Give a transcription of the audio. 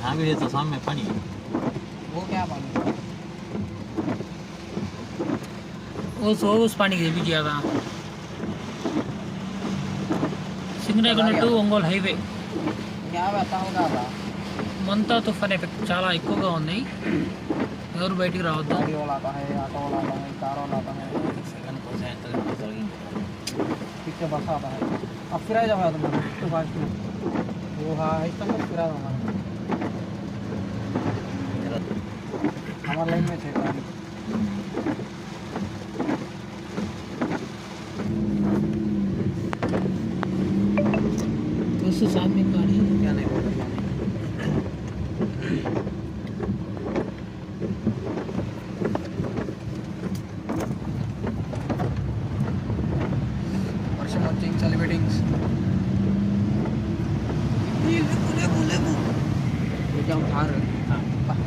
नागेळीचं साम्य पाणी वो क्या पानी ओस ओस पाणी घे बीजी आता సింగరేకొండ టు ఒంగోలు హైవే क्या बता होगा बा మంతా తుఫాన్ ఎఫెక్ట్ చాలా ఎక్కువగా ఉంది ఎవరు బయటికి రావద్దు गाड़ी वाला आता है ऑटो वाला आता है कार वाला आता है सेकंड को से तक चलेंगे पीछे बस आता है अब फिर आ जाओ तुम দুহাই पूरा हमारा। तो उससे साथ में गाड़ी क्या नहीं बोल और समथिंग 要他人。啊